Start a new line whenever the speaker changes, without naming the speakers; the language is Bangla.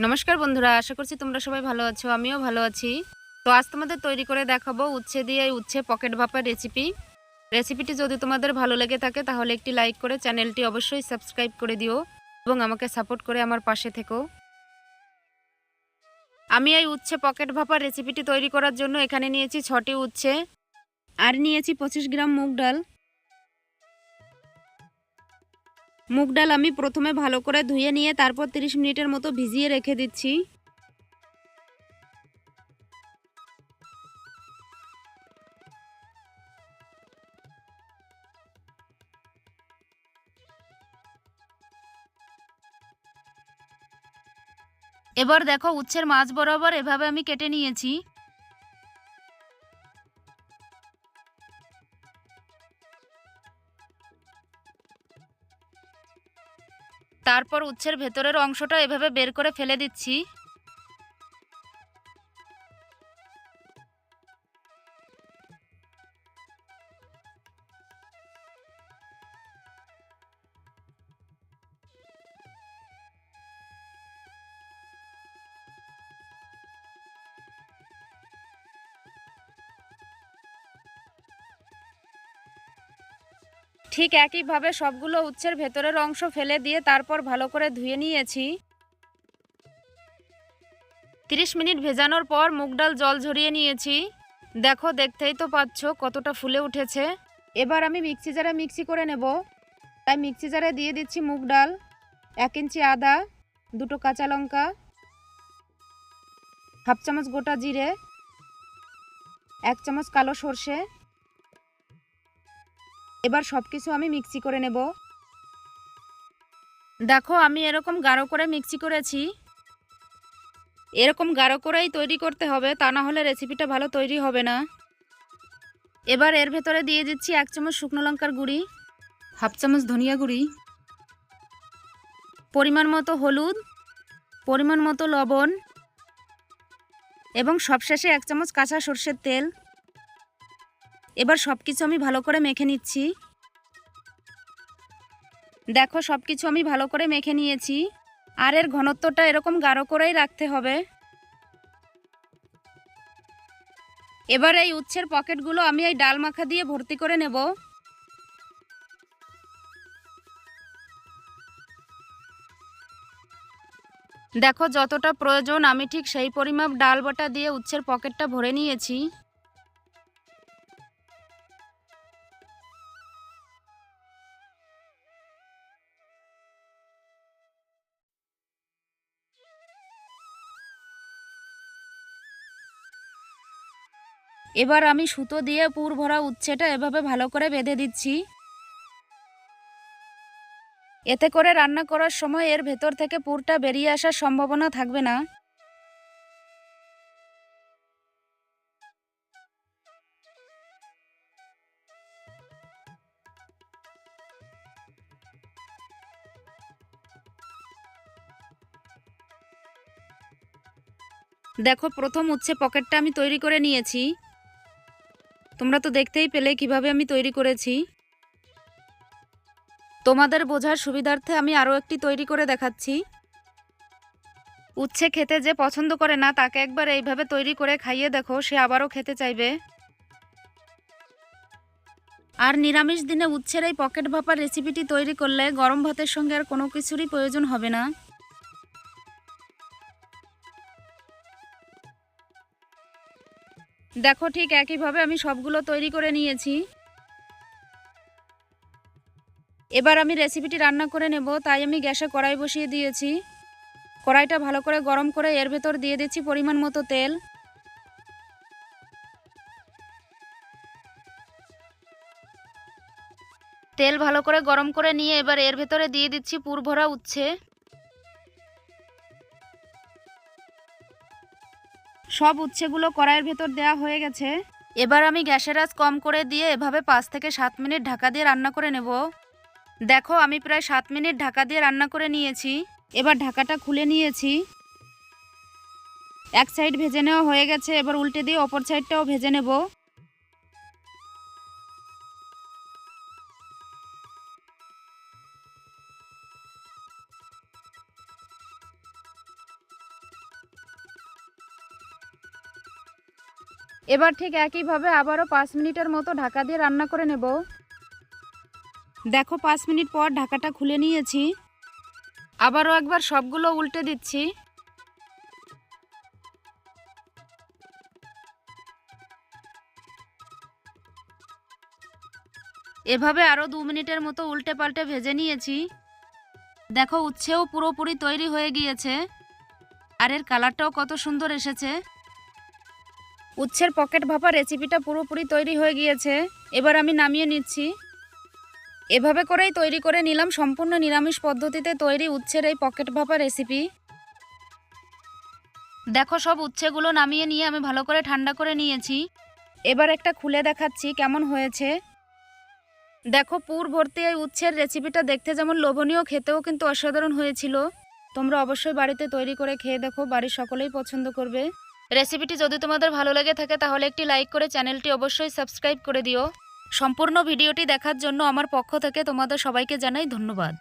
নমস্কার বন্ধুরা, আশা করছি তোমরা সবাই ভালো আছো, আমিও ভালো আছি। তো আজ তোমাদের তৈরি করে দেখাবো উচ্ছে দিয়ে উচ্ছে পকেট ভাপার রেসিপি রেসিপিটি যদি তোমাদের ভালো লেগে থাকে, তাহলে একটি লাইক করে চ্যানেলটি অবশ্যই সাবস্ক্রাইব করে দিও এবং আমাকে সাপোর্ট করে আমার পাশে থেকো। আমি এই উচ্ছে পকেট ভাপার রেসিপিটি তৈরি করার জন্য এখানে নিয়েছি ছটি উচ্ছে। আর নিয়েছি পঁচিশ গ্রাম মুগ ডাল। মুগ ডাল আমি প্রথমে ভালো করে ধুয়ে নিয়ে তারপর 30 মিনিটের মতো ভিজিয়ে রেখে দিচ্ছি। এবার দেখো উচ্ছের মাছ বরাবর এভাবে আমি কেটে নিয়েছি। তারপর উচ্ছের ভেতরের অংশটা এভাবে বের করে ফেলে দিচ্ছি। ঠিক একইভাবে সবগুলো উচ্ছের ভেতরের অংশ ফেলে দিয়ে তারপর ভালো করে ধুয়ে নিয়েছি। তিরিশ মিনিট ভেজানোর পর মুগ ডাল জল ঝরিয়ে নিয়েছি। দেখো, দেখতেই তো পাচ্ছ কতটা ফুলে উঠেছে। এবার আমি মিক্সি জারে মিক্সি করে নেব। তাই মিক্সি জারে দিয়ে দিচ্ছি মুগ ডাল, এক ইঞ্চি আদা, দুটো কাঁচা লঙ্কা, হাফ চামচ গোটা জিরে, এক চামচ কালো সর্ষে এবার সব কিছু আমি মিক্সি করে নেব। দেখো, আমি এরকম গাঢ় করে মিক্সি করেছি। এরকম গাঢ় করেই তৈরি করতে হবে, তা না হলে রেসিপিটা ভালো তৈরি হবে না। এবার এর ভেতরে দিয়ে দিচ্ছি এক চামচ শুকনো লঙ্কার গুঁড়ি, হাফ চামচ ধনিয়া গুঁড়ি, পরিমাণ মতো হলুদ, পরিমাণ মতো লবণ, এবং সবশেষে এক চামচ কাঁচা সর্ষের তেল। এবার সব কিছু আমি ভালো করে মেখে নিচ্ছি। দেখো সব কিছু আমি ভালো করে মেখে নিয়েছি। আর এর ঘনত্বটা এরকম গাঢ় করেই রাখতে হবে। এবার এই উচ্ছের পকেটগুলো আমি এই ডাল মাখা দিয়ে ভর্তি করে নেব। দেখো, যতটা প্রয়োজন আমি ঠিক সেই পরিমাপ ডাল বাটা দিয়ে উচ্ছের পকেটটা ভরে নিয়েছি। এবার আমি সুতো দিয়ে পুর ভরা উচ্ছেটা এভাবে ভালো করে বেঁধে দিচ্ছি। এতে করে রান্না করার সময় এর ভেতর থেকে পুরটা বেরিয়ে আসার সম্ভাবনা থাকবে না। দেখো, প্রথম উচ্ছে পকেটটা আমি তৈরি করে নিয়েছি। তোমরা তো দেখতেই পেলে কীভাবে আমি তৈরি করেছি। তোমাদের বোঝার সুবিধার্থে আমি আরও একটি তৈরি করে দেখাচ্ছি। উচ্ছে খেতে যে পছন্দ করে না, তাকে একবার এইভাবে তৈরি করে খাইয়ে দেখো, সে আবারও খেতে চাইবে। আর নিরামিষ দিনে উচ্ছের এই পকেট ভাপার রেসিপিটি তৈরি করলে গরম ভাতের সঙ্গে আর কোনো কিছুরই প্রয়োজন হবে না। দেখো ঠিক একইভাবে আমি সবগুলো তৈরি করে নিয়েছি। এবার আমি রেসিপিটি রান্না করে নেব, তাই আমি গ্যাসে কড়াই বসিয়ে দিয়েছি। কড়াইটা ভালো করে গরম করে এর ভেতর দিয়ে দিচ্ছি পরিমাণ মতো তেল। তেল ভালো করে গরম করে নিয়ে এবার এর ভেতরে দিয়ে দিচ্ছি পুর ভরা উচ্ছে। সব উচ্ছেগুলো কড়াইয়ের ভেতর দেওয়া হয়ে গেছে। এবার আমি গ্যাসের আঁচ কম করে দিয়ে এভাবে পাঁচ থেকে সাত মিনিট ঢাকা দিয়ে রান্না করে নেব। দেখো আমি প্রায় সাত মিনিট ঢাকা দিয়ে রান্না করে নিয়েছি। এবার ঢাকাটা খুলে নিয়েছি। এক সাইড ভেজে নেওয়া হয়ে গেছে। এবার উল্টে দিয়ে অপর সাইডটাও ভেজে নেব। এবার ঠিক একইভাবে আবারও পাঁচ মিনিটের মতো ঢাকা দিয়ে রান্না করে নেব। দেখো পাঁচ মিনিট পর ঢাকাটা খুলে নিয়েছি। আবারও একবার সবগুলো উল্টে দিচ্ছি। এভাবে আরও দু মিনিটের মতো উল্টে পাল্টে ভেজে নিয়েছি। দেখো উচ্ছেও পুরোপুরি তৈরি হয়ে গিয়েছে। আর এর কালারটাও কত সুন্দর এসেছে। উচ্ছের পকেট ভাপা রেসিপিটা পুরোপুরি তৈরি হয়ে গিয়েছে। এবার আমি নামিয়ে নিচ্ছি। এভাবে করেই তৈরি করে নিলাম সম্পূর্ণ নিরামিষ পদ্ধতিতে তৈরি উচ্ছের এই পকেট ভাপা রেসিপি। দেখো, সব উচ্ছেগুলো নামিয়ে নিয়ে আমি ভালো করে ঠান্ডা করে নিয়েছি। এবার একটা খুলে দেখাচ্ছি কেমন হয়েছে। দেখো, পুর ভর্তি এই উচ্ছের রেসিপিটা দেখতে যেমন লোভনীয়, খেতেও কিন্তু অসাধারণ হয়েছিল। তোমরা অবশ্যই বাড়িতে তৈরি করে খেয়ে দেখো, বাড়ির সকলেই পছন্দ করবে। রেসিপিটি যদি তোমাদের ভালো লাগে থাকে, তাহলে একটি লাইক করে চ্যানেলটি অবশ্যই সাবস্ক্রাইব করে দিও। সম্পূর্ণ ভিডিওটি দেখার জন্য আমার পক্ষ থেকে তোমাদের সবাইকে জানাই ধন্যবাদ।